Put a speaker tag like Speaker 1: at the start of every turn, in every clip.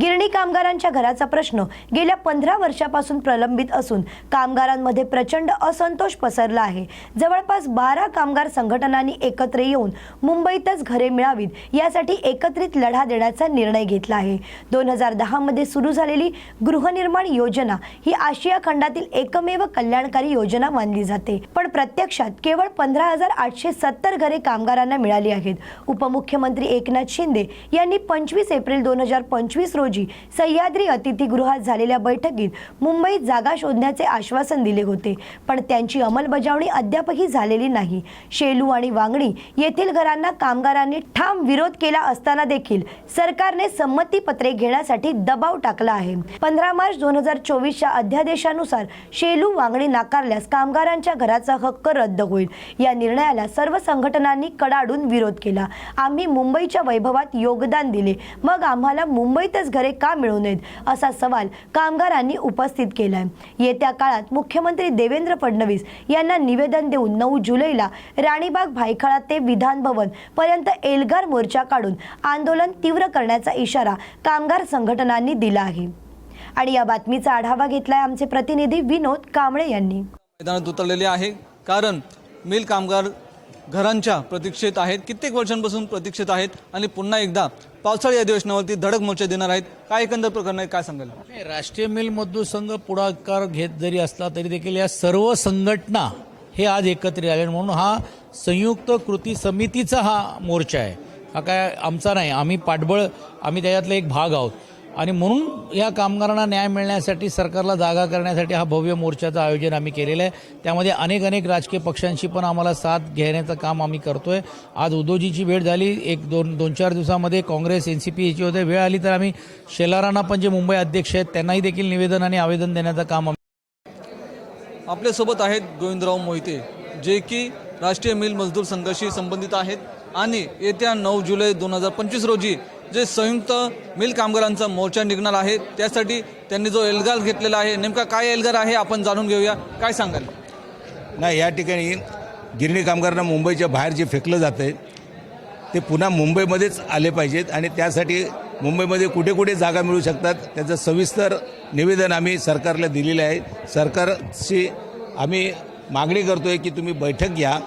Speaker 1: गिरणी कामगारांच्या घराचा प्रश्न गेल्या पंधरा वर्षापासून प्रलंबित असून कामगारांमध्ये प्रचंड असंतोष पसरला आहे. जवळपास बारा कामगार संघटनांनी एकत्र येऊन मुंबईतच घरे मिळावीत यासाठी एकत्रित लढा देण्याचा निर्णय घेतला आहे. दोन हजार दहामध्ये सुरू झालेली गृहनिर्माण योजना ही आशिया खंडातील एकमेव कल्याणकारी योजना मानली जाते. पण प्रत्यक्षात केवळ पंधरा हजार आठशे सत्तर घरे कामगारांना मिळाली आहेत. उपमुख्यमंत्री एकनाथ शिंदे यांनी पंचवीस एप्रिल दोन हजार पंचवीस रोजी सह्याद्री अतिथीगृहात झालेल्या बैठकीत मुंबईत जागा शोधण्याचे आश्वासन दिले होते. पण त्यांची अंमलबजावणी अद्यापही झालेली नाही. शेलू आणि वांगणी येथील घरांना कामगारांनी ठाम विरोध केला असताना देखील सरकारने संमतीपत्रे घेण्यासाठी दबाव टाकला आहे. पंधरा मार्च दोन हजार चोवीसच्या अध्यादेशानुसार शेलू वांगणी नाकारल्यास कामगारांच्या घराचा हक्क रद्द होईल. या निर्णयाला सर्व संघटनांनी कडाडून विरोध केला. आम्ही मुंबईच्या वैभवात योगदान दिले. मग आम्हाला मुंबईतच घरे का मिळू नयेत असा सवाल कामगारांनी उपस्थित केलाय. येत्या काळात मुख्यमंत्री देवेंद्र फडणवीस यांना निवेदन देऊन नऊ जुलैला राणीबाग भायखळा ते विधान भवन पर्यंत एल्गार मोर्चा काढून आंदोलन तीव्र करण्याचा इशारा कामगार संघटनांनी दिला आहे. आणि या बातमीचा आढावा घेतलाय आमचे प्रतिनिधी विनोद कांबळे यांनी.
Speaker 2: मैदानात उतरलेले आहे. कारण मिल कामगार घरांच्या प्रतीक्षेत आहेत. कित्येक वर्षांपासून प्रतीक्षेत आहेत आणि पुन्हा एकदा पावसाळी अधिवेशनावरती धडक मोर्चा देणार आहेत. काय एकंदर प्रकरण आहे? काय
Speaker 3: सांगायला राष्ट्रीय मिल मजदूर संघ पुढाकार घेत जरी असला तरी देखील या सर्व संघटना हे आज एकत्रित आले म्हणून हा संयुक्त कृती समितीचा हा मोर्चा आहे. हा काय आमचा नाही आम्ही पाठबळ आम्ही त्याच्यातला एक भाग आहोत. आणि म्हणून या कामगारांना न्याय मिळण्यासाठी सरकारला जागा करण्यासाठी हा भव्य मोर्चाचं आयोजन आम्ही केलेलं आहे. त्यामध्ये अनेक अनेक राजकीय पक्षांशी पण आम्हाला साथ घेण्याचं काम आम्ही करतोय. आज उद्धवजीची भेट झाली. एक दोन दोन चार दिवसामध्ये काँग्रेस एन सी पी याची होते. वेळ आली तर आम्ही शेलारांना पण जे मुंबई अध्यक्ष आहेत त्यांनाही देखील निवेदन आणि आवेदन देण्याचं काम आम्ही
Speaker 2: आपल्यासोबत आहेत गोविंदराव मोहिते जे की राष्ट्रीय मिल मजदूर संघाशी संबंधित आहेत. आणि येत्या नऊ जुलै दोन हजार पंचवीस रोजी जे संयुक्त मिल कामगारांचा मोर्चा निघणार आहे त्यासाठी त्यांनी जो एल्गार घेतलेला आहे नेमका काय एल्गार आहे आपण जाणून घेऊया. काय सांगाल?
Speaker 4: नाही या ठिकाणी गिरणी कामगारांना मुंबईच्या बाहेर जे फेकलं जातं आहे ते पुन्हा मुंबईमध्येच आले पाहिजेत आणि त्यासाठी मुंबईमध्ये कुठे कुठे जागा मिळू शकतात त्याचं सविस्तर निवेदन आम्ही सरकारला दिलेलं आहे. सरकारशी आम्ही मागणी करतो आहे की तुम्ही बैठक घ्या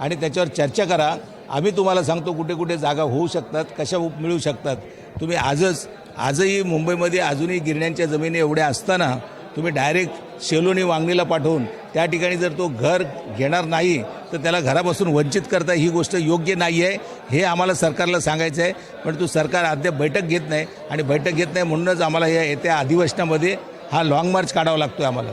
Speaker 4: आणि त्याच्यावर चर्चा करा. आम्ही तुम्हाला सांगतो कुठे कुठे जागा होऊ शकतात कशा मिळू शकतात. तुम्ही आजच आजही मुंबईमध्ये अजूनही गिरण्यांच्या जमिनी एवढ्या असताना तुम्ही डायरेक्ट शेलोनी वांगणीला पाठवून त्या ठिकाणी जर तो घर घेणार नाही तर त्याला घरापासून वंचित करता ही गोष्ट योग्य नाही आहे हे आम्हाला सरकारला सांगायचं आहे पण तो सरकार अद्याप बैठक घेत नाही आणि बैठक घेत नाही म्हणूनच आम्हाला या येत्या अधिवेशनामध्ये हा लाँग मार्च काढावा लागतो आहे आम्हाला.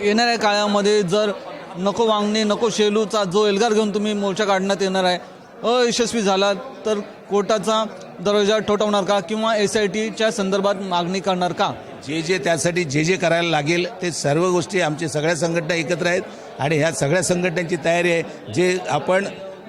Speaker 2: येणाऱ्या काळामध्ये जर नको वांगणे नको शेलूचा जो एल्गार घेऊन तुम्ही मोर्चा काढण्यात येणार आहे. अयशस्वी झाला तर कोर्टाचा दरवाजा ठोठावणार का किंवा एस आय टीच्या संदर्भात मागणी करणार का?
Speaker 4: जे जे त्यासाठी जे जे करायला लागेल ते सर्व गोष्टी आमच्या सगळ्या संघटना एकत्र आहेत आणि ह्या सगळ्या संघटनांची तयारी आहे. जे आपण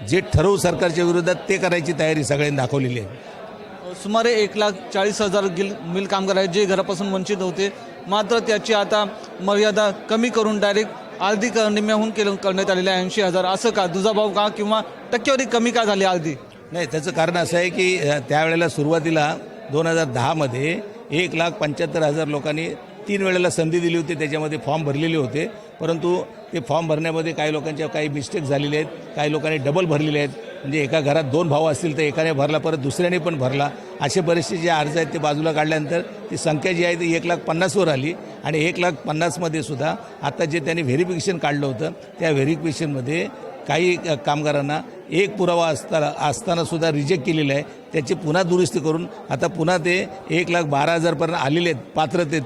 Speaker 4: जे ठरवू सरकारच्या विरोधात ते करायची तयारी सगळ्यांनी दाखवलेली आहे.
Speaker 2: सुमारे एक लाख चाळीस हजार गिल मिल कामगार आहेत जे घरापासून वंचित होते. मात्र त्याची आता मर्यादा कमी करून डायरेक्ट अर्धी निम्म्याहून केलं करण्यात आलेलं आहे. ऐंशी हजार. असं का? दुजाभाव का? किंवा टक्केवारी कमी का झाली अर्धी
Speaker 4: नाही त्याचं कारण असं आहे की त्यावेळेला सुरुवातीला दोन हजार दहामध्ये एक लाख पंच्याहत्तर हजार लोकांनी तीन वेळेला संधी दिली होती. त्याच्यामध्ये फॉर्म भरलेले होते. परंतु ते फॉर्म भरण्यामध्ये काही लोकांच्या काही मिस्टेक झालेले आहेत. काही लोकांनी डबल भरलेले आहेत. म्हणजे एका घरात दोन भाऊ असतील तर एकाने भरला परत दुसऱ्याने पण भरला. असे बरेचसे जे अर्ज आहेत ते बाजूला काढल्यानंतर ती संख्या जी आहे ती एक लाख पन्नासवर आली आणि एक लाख पन्नासमध्ये सुद्धा आता जे त्यांनी व्हेरिफिकेशन काढलं होतं त्या व्हेरिफिकेशनमध्ये काही कामगारांना एक पुरावा असताना असतानासुद्धा रिजेक्ट केलेला आहे. त्याची पुन्हा दुरुस्ती करून आता पुन्हा ते एक लाख बारा हजारपर्यंत आलेले आहेत पात्रतेत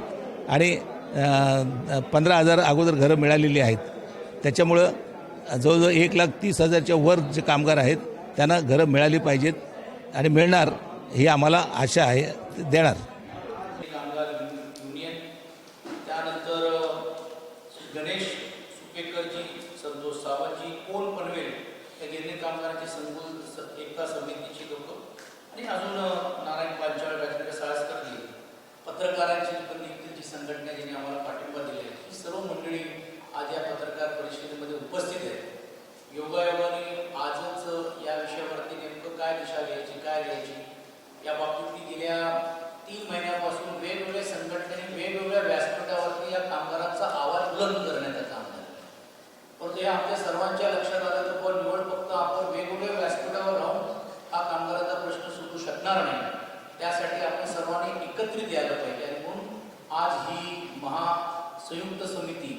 Speaker 4: आणि पंधरा हजार अगोदर घरं मिळालेली आहेत. त्याच्यामुळं जवळजवळ एक लाख तीस हजारच्या वर जे कामगार आहेत त्यांना घरं मिळाली पाहिजेत आणि मिळणार ही आम्हाला आशा आहे देणार
Speaker 3: त्यानंतर गणेश सुपेकरजी संतोष सावंतजी कोण पनवेल या गिरणी कामगारांची संकुल स- एकता समितीची लोक आणि अजून अ, नारायण पांचाळ राजेंद्र साळसकरजी पत्रकारांची पण देखील जी संघटना ज्यांनी आम्हाला पाठिंबा दिले ही सर्व मंडळी आज या पत्रकार परिषदेमध्ये उपस्थित आहेत योगायोगाने आजच अ, या विषयावरती नेमकं काय दिशा घ्यायची काय घ्यायची या बाबतीत गेल्या तीन महिन्यापासून वेगवेगळ्या संघटनेने वेगवेगळ्या व्यासपीठावरती या कामगारांचा आवाज बुलंद करण्याचं काम झालं परंतु हे आमच्या सर्वांच्या लक्षात आलं तर पण निवड फक्त आपण वेगवेगळ्या व्यासपीठावर राहून हा कामगाराचा प्रश्न सुटू शकणार नाही त्यासाठी आपण सर्वांनी एकत्रित यायला पाहिजे आणि म्हणून आज ही महा संयुक्त समिती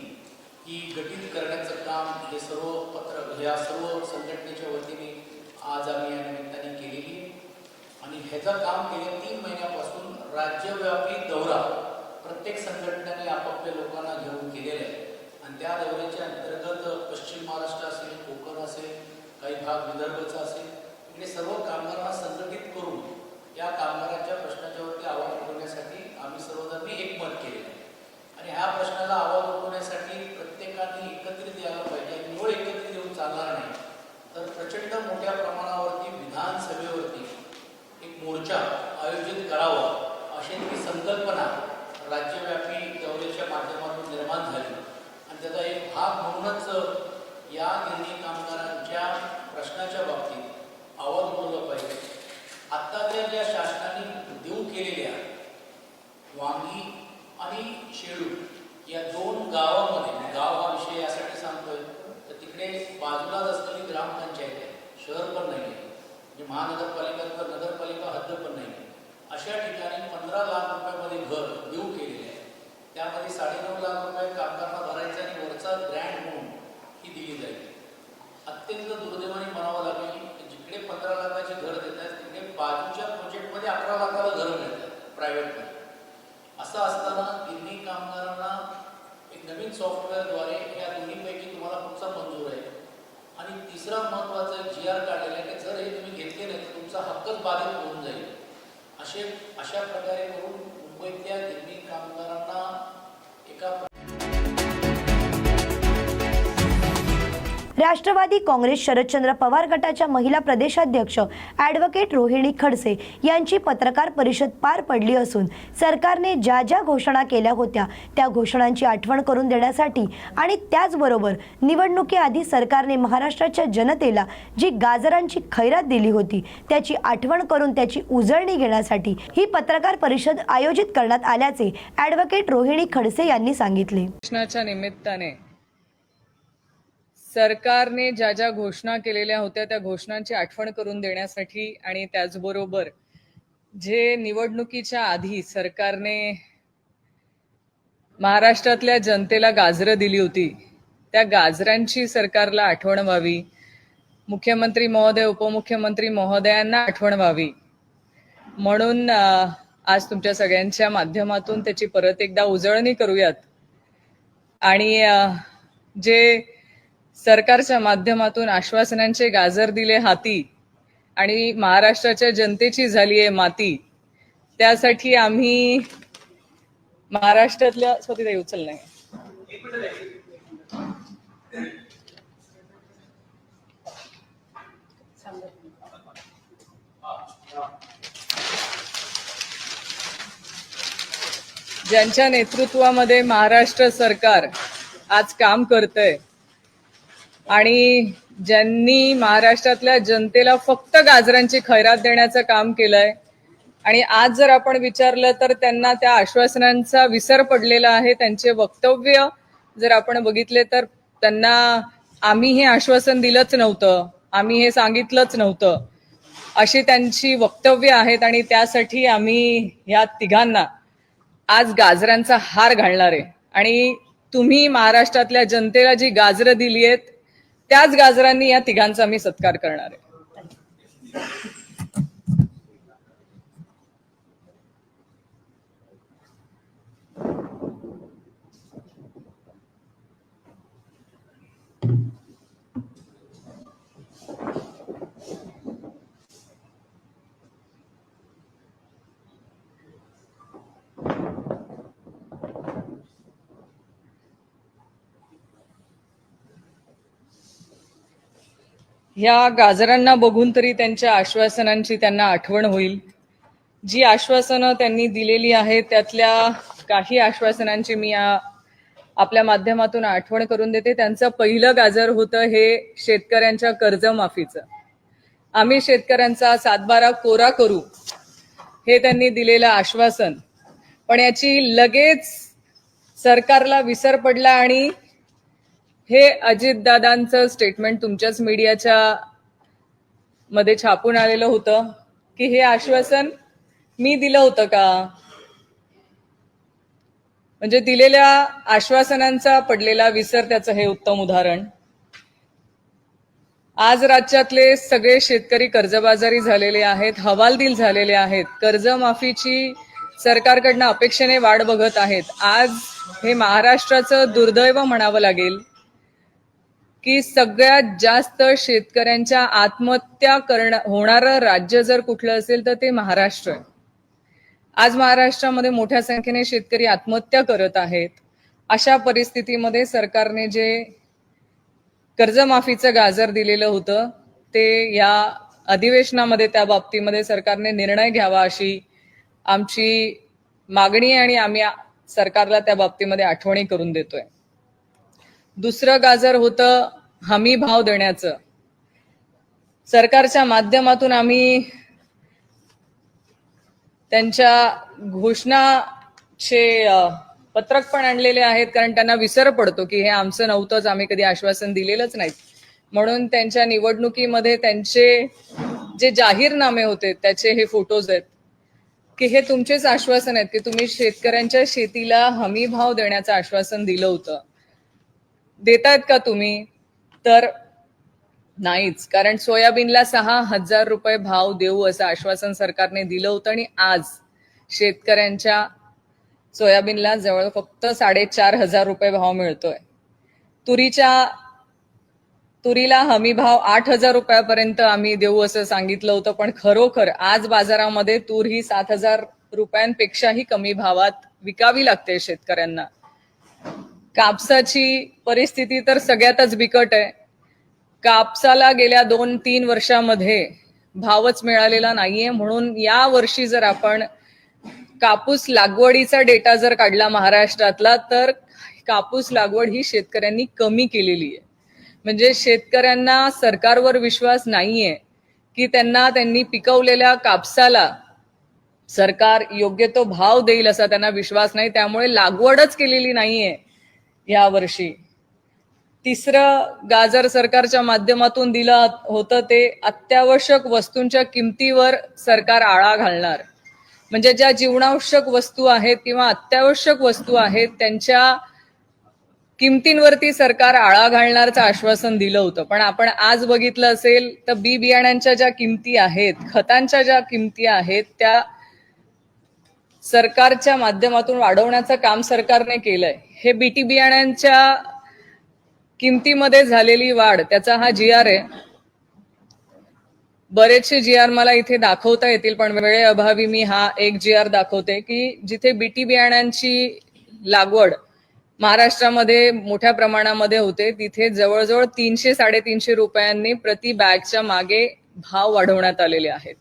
Speaker 3: ही गठीत करण्याचं काम हे सर्व पत्र या सर्व संघटनेच्या वतीने आज आम्ही या निमित्ताने केलेली आणि ह्याचं काम गेल्या तीन महिन्यापासून राज्यव्यापी दौरा प्रत्येक संघटनेने आपापल्या लोकांना घेऊन केलेला आहे. आणि त्या दौऱ्याच्या अंतर्गत पश्चिम महाराष्ट्र असेल कोकण असेल काही भाग विदर्भचा असेल इकडे सर्व कामगारांना संघटित करून या कामगारांच्या प्रश्नाच्यावरती आवाज उठवण्यासाठी आम्ही सर्वजणांनी एकमत केलेलं आहे. आणि ह्या प्रश्नाला आवाज उठवण्यासाठी प्रत्येकाने एकत्रित यायला पाहिजे आणि निवड एकत्रित येऊन चालणार नाही तर प्रचंड मोठ्या प्रमाणावरती विधानसभेवरती एक मोर्चा आयोजित करावा अशी ती संकल्पना राज्यव्यापी दौऱ्याच्या माध्यमातून निर्माण झाली. आणि त्याचा एक भाग म्हणूनच या गिरणी कामगारांच्या प्रश्नाच्या बाबतीत आवाज बोललं पाहिजे. आत्ताच्या ज्या शासनाने देऊ केलेल्या वांगी आणि शेळू या दोन गावामध्ये गाव हा विषय यासाठी सांगतोय इकडे तिकडे बाजूलाच असलेली ग्रामपंचायत आहे शहर पण नाही आहे म्हणजे महानगरपालिका किंवा नगरपालिका हद्द पण नाही आहे. अशा ठिकाणी पंधरा लाख रुपयामध्ये घर देऊ केलेले आहे. त्यामध्ये साडेनऊ लाख रुपये कामगारांना भरायचे आणि वरचा ग्रँड म्हणून ही दिली जाईल. अत्यंत दुर्दैवाने म्हणावं लागेल जिकडे पंधरा लाखाची घर देत आहेत तिकडे बाजूच्या प्रोजेक्टमध्ये अकरा लाखाला घर मिळतात प्रायव्हेटमध्ये असं असताना दिल्ली कामगारांना एक नवीन सॉफ्टवेअरद्वारे या दोन्ही तुम्हाला कुठचा मंजूर आहे आणि तिसरा महत्त्वाचा जी आर काढलेला आहे की जर हे तुम्ही घेतले नाही तर तुमचा हक्कच बाधित होऊन जाईल. असे अशा प्रकारे करून मुंबईतल्या गिरणी कामगारांना एका
Speaker 1: राष्ट्रवादी काँग्रेस शरदचंद्र पवार गटाच्या महिला प्रदेशाध्यक्ष ॲडव्होकेट रोहिणी खडसे यांची पत्रकार परिषद पार पडली असून सरकारने ज्या ज्या घोषणा केल्या होत्या त्या घोषणांची आठवण करून देण्यासाठी आणि त्याचबरोबर निवडणुकीआधी सरकारने महाराष्ट्राच्या जनतेला जी गाजरांची खैरात दिली होती त्याची आठवण करून त्याची उजळणी घेण्यासाठी ही पत्रकार परिषद आयोजित करण्यात आल्याचे ॲडव्होकेट रोहिणी खडसे यांनी सांगितले.
Speaker 5: निमित्ताने सरकारने ज्या ज्या घोषणा केलेल्या होत्या त्या घोषणांची आठवण करून देण्यासाठी आणि त्याचबरोबर जे निवडणुकीच्या आधी सरकारने महाराष्ट्रातल्या जनतेला गाजरं दिली होती त्या गाजरांची सरकारला आठवण व्हावी. मुख्यमंत्री महोदय उपमुख्यमंत्री महोदयांना आठवण व्हावी. म्हणून आज तुमच्या सगळ्यांच्या माध्यमातून त्याची परत एकदा उजळणी करूयात. आणि जे सरकारच्या माध्यमातून आश्वासनांचे गाजर दिले हाती आणि महाराष्ट्राच्या जनतेची झाली आहे माती. त्यासाठी आम्ही महाराष्ट्रातल्या स्वतः उचल नाही. ज्यांच्या नेतृत्वामध्ये महाराष्ट्र सरकार आज काम करतंय आणि ज्यांनी महाराष्ट्रातल्या जनतेला फक्त गाजरांची खैरात देण्याचं काम केलंय आणि आज जर आपण विचारलं तर त्यांना त्या आश्वासनांचा विसर पडलेला आहे त्यांचे वक्तव्य जर आपण बघितले तर त्यांना आम्ही हे आश्वासन दिलंच नव्हतं आम्ही हे सांगितलंच नव्हतं. अशी त्यांची वक्तव्य आहेत आणि त्यासाठी आम्ही या तिघांना आज गाजरांचा हार घालणार आहे. आणि तुम्ही महाराष्ट्रातल्या जनतेला जी गाजरं दिली आहेत त्याच गाजरांनी या तिघांचा मी सत्कार करणार आहे. ह्या गाजरांना बघून तरी त्यांच्या आश्वासनांची त्यांना आठवण होईल. जी आश्वासनं त्यांनी दिलेली आहेत त्यातल्या काही आश्वासनांची मी या आपल्या माध्यमातून आठवण करून देते. त्यांचं पहिलं गाजर होतं हे शेतकऱ्यांच्या कर्जमाफीचं. आम्ही शेतकऱ्यांचा सातबारा कोरा करू हे त्यांनी दिलेलं आश्वासन. पण याची लगेच सरकारला विसर पडला आणि हे अजितदादांचं स्टेटमेंट तुमच्याच मीडियाच्या मध्ये छापून आलेलं होतं की हे आश्वासन मी दिलं होतं का? म्हणजे दिलेल्या आश्वासनांचा पडलेला विसर त्याचं हे उत्तम उदाहरण. आज राज्यातले सगळे शेतकरी कर्जबाजारी झालेले आहेत हवालदिल झालेले आहेत कर्जमाफीची सरकारकडनं अपेक्षेने वाढ बघत आहेत. आज हे महाराष्ट्राचं दुर्दैव म्हणावं लागेल. की सगळ्यात जास्त शेतकऱ्यांच्या आत्महत्या करण होणारं राज्य जर कुठलं असेल तर ते महाराष्ट्र आहे. आज महाराष्ट्रामध्ये मोठ्या संख्येने शेतकरी आत्महत्या करत आहेत. अशा परिस्थितीमध्ये सरकारने जे कर्जमाफीचं गाजर दिलेलं होतं ते या अधिवेशनामध्ये त्या बाबतीमध्ये सरकारने निर्णय घ्यावा अशी आमची मागणी आहे आणि आम्ही सरकारला त्या बाबतीमध्ये आठवणी करून देतोय. दुसरं गाजर होतं हमी भाव देण्याचं. सरकारच्या माध्यमातून आम्ही त्यांच्या घोषणाचे पत्रक पण आणलेले आहेत कारण त्यांना विसर पडतो की हे आमचं नव्हतंच आम्ही कधी आश्वासन दिलेलंच नाही म्हणून त्यांच्या निवडणुकीमध्ये त्यांचे जे जाहीरनामे होते त्याचे हे फोटोज आहेत की हे तुमचेच आश्वासन आहेत की तुम्ही शेतकऱ्यांच्या शेतीला हमी भाव देण्याचं आश्वासन दिलं होतं. देतायत का तुम्ही? तर नाहीच. कारण सोयाबीनला सहा हजार रुपये भाव देऊ असं आश्वासन सरकारने दिलं होतं आणि आज शेतकऱ्यांच्या सोयाबीनला जवळ फक्त साडेचार हजार रुपये भाव मिळतोय. तुरीच्या तुरीला हमी भाव आठ हजार रुपयापर्यंत आम्ही देऊ असं सांगितलं होतं पण खरोखर आज बाजारामध्ये तूर ही सात हजार रुपयांपेक्षाही कमी भावात विकावी लागते शेतकऱ्यांना. कापसाची परिस्थिती तर सगळ्यातच बिकट आहे. कापसाला गेल्या दोन तीन वर्षामध्ये भावच मिळालेला नाहीये. म्हणून या वर्षी जर आपण कापूस लागवडीचा डेटा जर काढला महाराष्ट्रातला तर कापूस लागवड ही शेतकऱ्यांनी कमी केलेली आहे. म्हणजे शेतकऱ्यांना सरकारवर विश्वास नाहीये की त्यांना त्यांनी पिकवलेल्या कापसाला सरकार योग्य तो भाव देईल असा त्यांना विश्वास नाही. त्यामुळे लागवडच केलेली नाहीये. या वर्षी तिसरं गाजर सरकारच्या माध्यमातून दिलं होतं ते अत्यावश्यक वस्तूंच्या किमतीवर सरकार आळा घालणार. म्हणजे ज्या जीवनावश्यक वस्तू आहेत किंवा अत्यावश्यक वस्तू आहेत त्यांच्या किमतींवरती सरकार आळा घालणारचं आश्वासन दिलं होतं. पण आपण आज बघितलं असेल तर बी बियाण्यांच्या ज्या किमती आहेत खतांच्या ज्या किमती आहेत त्या सरकारच्या माध्यमातून वाढवण्याचं काम सरकारने केलंय. हे बीटी बियाण्यांच्या किमतीमध्ये झालेली वाढ त्याचा हा जी आर आहे. बरेचसे जी आर मला इथे दाखवता येतील पण वेळेअभावी मी हा एक जी आर दाखवते की जिथे बीटी बियाण्यांची लागवड महाराष्ट्रामध्ये मोठ्या प्रमाणामध्ये होते तिथे जवळजवळ तीनशे साडेतीनशे रुपयांनी प्रति बॅगच्या मागे भाव वाढवण्यात आलेले आहेत.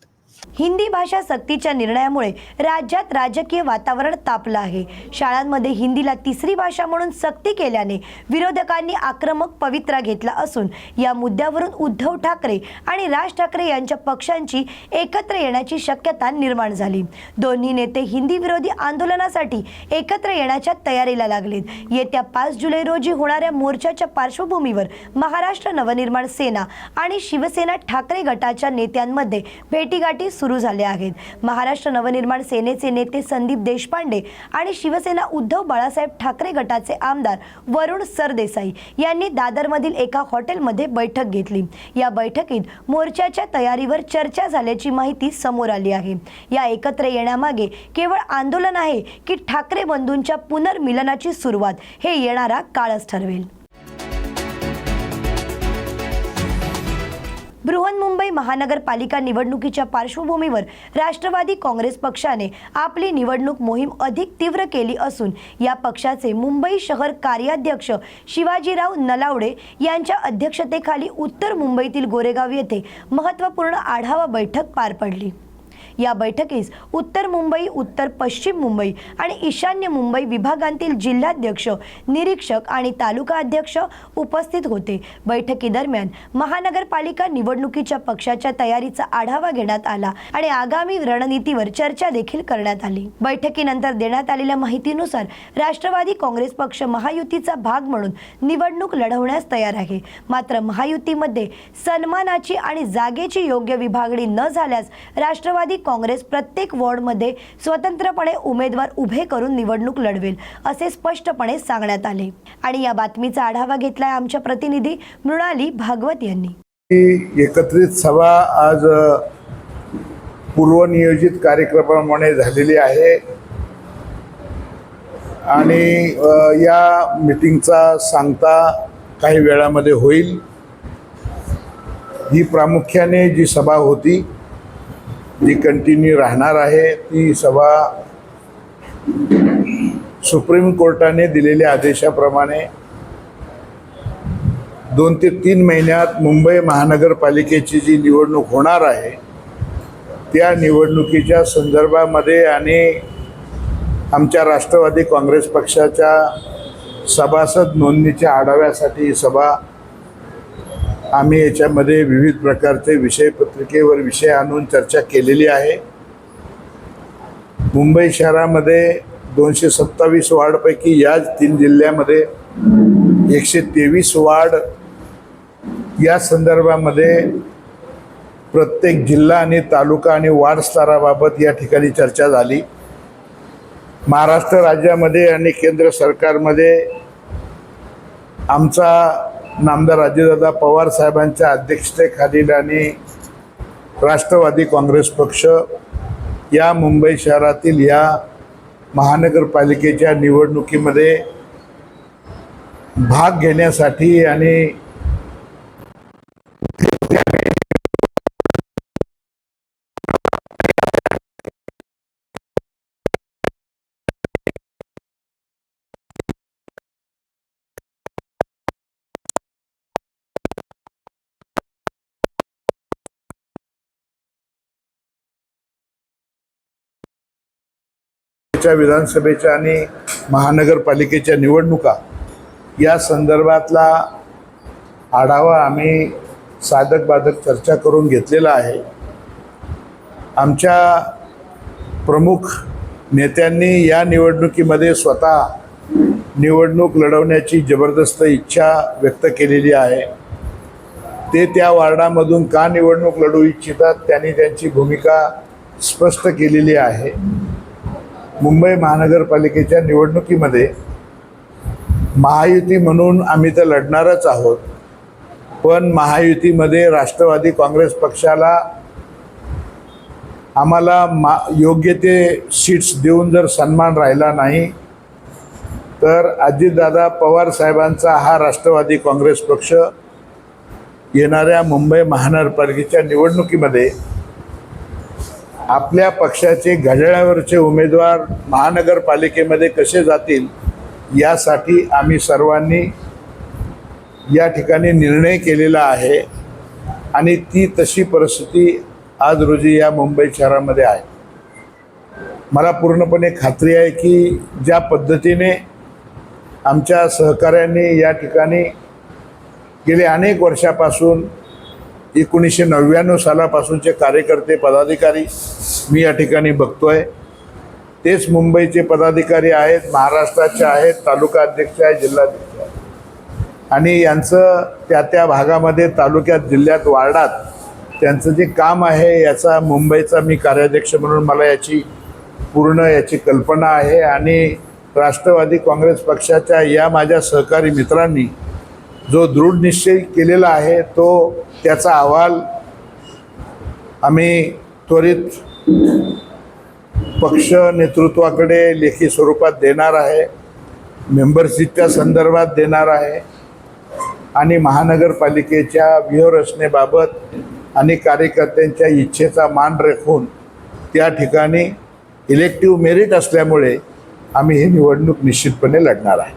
Speaker 1: हिंदी भाषा सक्तीच्या निर्णयामुळे राज्यात राजकीय वातावरण तापलं आहे. शाळांमध्ये हिंदीला तिसरी भाषा म्हणून सक्ती केल्याने विरोधकांनी आक्रमक पवित्रा घेतला असून या मुद्द्यावरून उद्धव ठाकरे आणि राज ठाकरे यांच्या पक्षांची एकत्र येण्याची शक्यता निर्माण झाली. दोन्ही नेते हिंदी विरोधी आंदोलनासाठी एकत्र येण्याच्या तयारीला लागलेत. येत्या पाच जुलै रोजी होणाऱ्या मोर्चाच्या पार्श्वभूमीवर महाराष्ट्र नवनिर्माण सेना आणि शिवसेना ठाकरे गटाच्या नेत्यांमध्ये भेटीगाठी सुरू झाले आहेत. महाराष्ट्र नवनिर्माण सेनेचे नेते संदीप देशपांडे आणि शिवसेना उद्धव बाळासाहेब ठाकरे गटाचे आमदार वरुण सरदेसाई यांनी दादरमधील एका हॉटेलमध्ये बैठक घेतली. या बैठकीत मोर्चाच्या तयारीवर चर्चा झाल्याची माहिती समोर आली आहे. या एकत्र येण्यामागे केवळ आंदोलन आहे की ठाकरे बंधूंच्या पुनर्मिलनाची सुरुवात हे येणारा काळच ठरवेल. बृहन्मुंबई महानगरपालिका निवडणुकीच्या पार्श्वभूमीवर राष्ट्रवादी काँग्रेस पक्षाने आपली निवडणूक मोहीम अधिक तीव्र केली असून या पक्षाचे मुंबई शहर कार्याध्यक्ष शिवाजीराव नलावडे यांच्या अध्यक्षतेखाली उत्तर मुंबईतील गोरेगाव येथे महत्त्वपूर्ण आढावा बैठक पार पडली. या बैठकीस उत्तर मुंबई उत्तर पश्चिम मुंबई आणि ईशान्य मुंबई विभागांतील जिल्हाध्यक्ष निरीक्षक आणि तालुका अध्यक्ष उपस्थित होते. बैठकीदरम्यान महानगरपालिका निवडणुकीच्या पक्षाच्या तयारीचा आढावा घेण्यात आला आणि आगामी रणनीतीवर चर्चा देखील करण्यात आली. बैठकीनंतर देण्यात आलेल्या माहितीनुसार राष्ट्रवादी काँग्रेस पक्ष महायुतीचा भाग म्हणून निवडणूक लढवण्यास तयार आहे. मात्र महायुतीमध्ये सन्मानाची आणि जागेची योग्य विभागणी न झाल्यास राष्ट्रवादी काँग्रेस प्रत्येक वॉर्डमध्ये स्वतंत्रपणे उमेदवार उभे करून निवडणूक लढवेल असे स्पष्टपणे सांगण्यात आले. आणि या बातमीचा आढावा घेतलाय आमच्या प्रतिनिधी मृणाली भागवत यांनी.
Speaker 6: एकत्रित सभा आज पूर्वनियोजित कार्यक्रमाप्रमाणे झालेली आहे. आणि या मिटिंगचा सांगता काही वेळामध्ये होईल. ही प्रामुख्याने जी सभा होती जी कंटिन्यू राहणार आहे ती सभा सुप्रीम कोर्टाने दिलेल्या आदेशाप्रमाणे दोन ते तीन महिन्यात मुंबई महानगरपालिकेची जी निवडणूक होणार आहे त्या निवडणुकीच्या संदर्भामध्ये आणि आमच्या राष्ट्रवादी काँग्रेस पक्षाच्या सभासद नोंदणीच्या आढाव्यासाठी ही सभा आम्ही याच्यामध्ये विविध प्रकारचे विषय पत्रिकेवर विषय आणून चर्चा केलेली आहे. मुंबई शहरामध्ये दोनशे सत्तावीस वार्डपैकी याच तीन जिल्ह्यामध्ये एकशे तेवीस वार्ड या संदर्भामध्ये प्रत्येक जिल्हा आणि तालुका आणि वार्ड स्तराबाबत या ठिकाणी चर्चा झाली. महाराष्ट्र राज्यामध्ये आणि केंद्र सरकारमध्ये आमचा नामदार अजितदादा पवार साहेबांच्या अध्यक्षतेखालील आणि राष्ट्रवादी काँग्रेस पक्ष या मुंबई शहरातील या महानगरपालिकेच्या निवडणुकीमध्ये भाग घेण्यासाठी आणि राज्याच्या विधानसभेच्या आणि महानगरपालिकेच्या निवडणुका या संदर्भातला आढावा आम्ही साधक बाधक चर्चा करून घेतलेला आहे. आमच्या प्रमुख नेत्यांनी या निवडणुकीमध्ये स्वतः निवडणूक लढवण्याची जबरदस्त इच्छा व्यक्त केलेली आहे. ते त्या वार्डामधून का निवडणूक लढवू इच्छितात त्यांनी त्यांची भूमिका स्पष्ट केलेली आहे. मुंबई महानगरपालिकेच्या निवडणुकीमध्ये महायुती म्हणून आम्ही तर लढणारच आहोत. पण महायुतीमध्ये राष्ट्रवादी काँग्रेस पक्षाला आम्हाला मा योग्य ते सीट्स देऊन जर सन्मान राहिला नाही तर अजितदादा पवार साहेबांचा हा राष्ट्रवादी काँग्रेस पक्ष येणाऱ्या मुंबई महानगरपालिकेच्या निवडणुकीमध्ये आपल्या पक्षाचे घड्याळावरचे उमेदवार महानगरपालिकेमध्ये कसे जातील यासाठी आम्ही सर्वांनी या ठिकाणी निर्णय केलेला आहे आणि ती तशी परिस्थिती आज रोजी या मुंबई शहरामध्ये आहे. मला पूर्णपणे खात्री आहे की ज्या पद्धतीने आमच्या सहकाऱ्यांनी या ठिकाणी गेले अनेक वर्षापासून एकोणीसशे नव्याण्णव सालापासूनचे कार्यकर्ते पदाधिकारी मी या ठिकाणी बघतो आहे तेच मुंबईचे पदाधिकारी आहेत महाराष्ट्राचे आहेत तालुका अध्यक्ष आहे जिल्हाध्यक्ष आहे आणि यांचं त्या त्या भागामध्ये तालुक्यात जिल्ह्यात वार्डात त्यांचं जे काम आहे याचा मुंबईचा मी कार्याध्यक्ष म्हणून मला याची पूर्ण याची कल्पना आहे. आणि राष्ट्रवादी काँग्रेस पक्षाच्या या माझ्या सहकारी मित्रांनी जो दृढ निश्चय केलेला आहे तो त्याचा अहवाल आम्ही त्वरित पक्ष नेतृत्वाकडे लेखी स्वरूपात देणार आहे मेंबरशिपच्या संदर्भात देणार आहे आणि महानगरपालिकेच्या व्यूहरचनेबाबत आणि कार्यकर्त्यांच्या इच्छेचा मान राखून त्या ठिकाणी इलेक्टिव्ह मेरिट असल्यामुळे आम्ही ही निवडणूक निश्चितपणे लढणार आहे.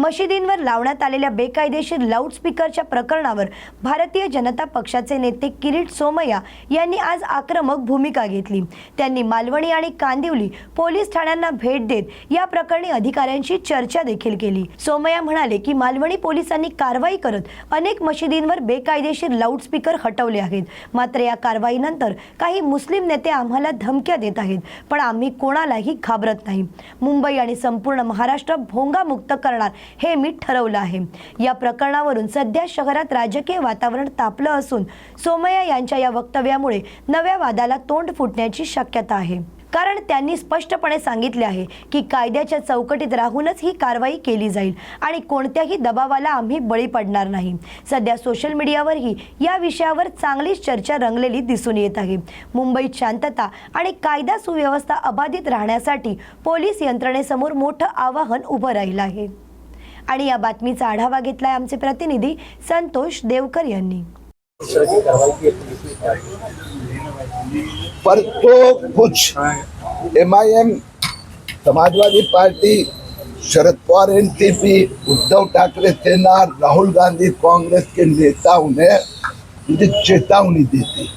Speaker 1: मशिदींवर लावण्यात आलेल्या बेकायदेशीर लाऊडस्पीकरच्या प्रकरणावर भारतीय जनता पक्षाचे नेते किरीट सोमय्या यांनी आज आक्रमक भूमिका घेतली. त्यांनी मालवणी आणि कांदिवली पोलीस ठाण्यांना भेट देत या प्रकरणी अधिकाऱ्यांशी चर्चा देखील केली. सोमय्या म्हणाले की मालवणी पोलिसांनी कारवाई करत अनेक मशिदींवर बेकायदेशीर लाऊडस्पीकर हटवले आहेत. मात्र या कारवाईनंतर काही मुस्लिम नेते आम्हाला धमक्या देत आहेत पण आम्ही कोणालाही घाबरत नाही. मुंबई आणि संपूर्ण महाराष्ट्र भोंगामुक्त करणार हे मी ठरवलं आहे. या प्रकरणावरून सध्या शहरात राजकीय वातावरण तापलं असून सोमय्या यांच्या या वक्तव्यामुळे नव्या वादाला तोंड फुटण्याची शक्यता आहे. कारण त्यांनी स्पष्टपणे सांगितले आहे की कायद्याच्या चौकटीत राहूनच ही कारवाई केली जाईल आणि कोणत्याही दबावाला आम्ही बळी पडणार नाही. सध्या सोशल मीडियावरही या विषयावर चांगलीच चर्चा रंगलेली दिसून येत आहे. मुंबईत शांतता आणि कायदा सुव्यवस्था अबाधित राहण्यासाठी पोलीस यंत्रणेसमोर मोठं आवाहन उभं राहिलं आहे. आणि या बातमीचा आढावा घेतलाय आमचे प्रतिनिधी संतोष देवकर यांनी.
Speaker 7: पर तो कुछ M I M Samajwadi Party Sharad Pawar NCP Uddhav Thackeray Sena Rahul Gandhi Congress के नेताओं ने मुझे चेतावनी दी थी।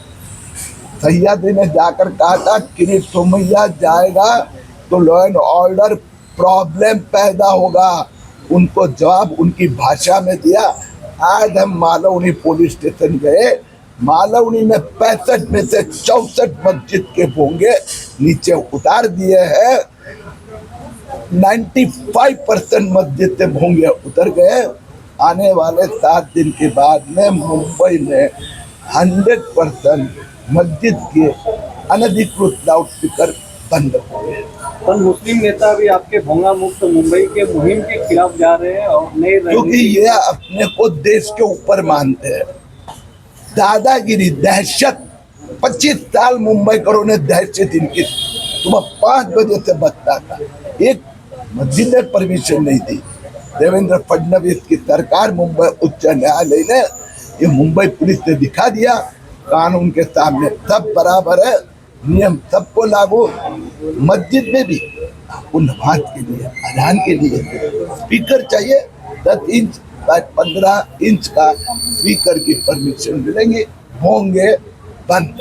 Speaker 7: सह्याद्री ने जाकर कहा था किरीट सोमैया जाएगा तो लॉ एंड ऑर्डर प्रॉब्लम पैदा होगा। उनको जवाब उनकी भाषा में दिया। आज हम मालवनी पुलिस स्टेशन गए। मालवनी में पैंसठ में से चौसठ मस्जिद के भोंगे नीचे उतार दिए हैं। 95 परसेंट मस्जिद से भोंगे उतर गए। आने वाले सात दिन के बाद में मुंबई में 100 परसेंट मस्जिद के अनधिकृत लाउड स्पीकर बंद हो गए
Speaker 8: पर मुस्लिम नेता भी आपके भोंगा मुक्त मुंबई के मुहिम के खिलाफ जा रहे हैं और नई
Speaker 7: क्योंकि ये अपने को देश के ऊपर मानते हैं। दादागिरी दहशत 25 साल मुंबई करो ने दहशत इनकी सुबह पाँच बजे से बचता था। एक मस्जिद ने परमिशन नहीं दी देवेंद्र फडणवीस की सरकार मुंबई उच्च न्यायालय ने ये मुंबई पुलिस ने दिखा दिया। कानून के सामने सब बराबर है। नियम सबको लागू। मस्जिद में भी आपको नमाज़ के लिए, अजान के लिए स्पीकर चाहिए। दस इंच पंद्रह इंच का स्पीकर की परमिशन मिलेंगे, होंगे बंद।